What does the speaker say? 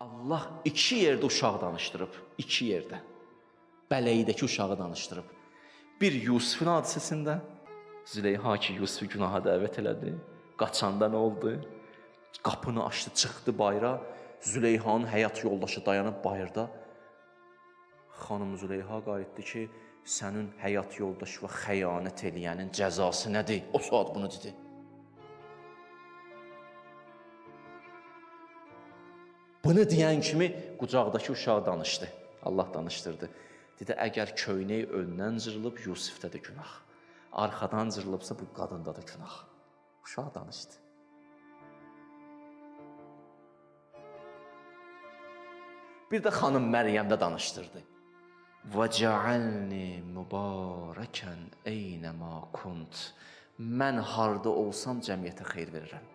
Allah iki yerdə uşaq danışdırıb, iki yerdə. Bələydəki uşağı danışdırıb. Bir Yusufun hadisəsində Züleyha ki Yusufu günaha dəvət elədi. Qaçanda nə oldu? Qapını açdı, çıxdı bayıra. Züleyhanın həyat yoldaşı dayanıb bayırda. Xanım Züleyha qayıtdı ki, sənin həyat yoldaşı və xəyanət eləyənin cəzası nədir? O saat bunu dedi. Bunu deyən kimi qucaqdakı uşaq danışdı. Allah danışdırdı. Dedi, əgər köynək öndən cırılıb Yusifdə də günah. Arxadan cırılıbsa bu qadında da günah. Uşaq danışdı. Bir də xanım Məryəm də danışdırdı. Və cəalni mübarəkən eynəma kunt. Mən harda olsam cəmiyyətə xeyir verirəm.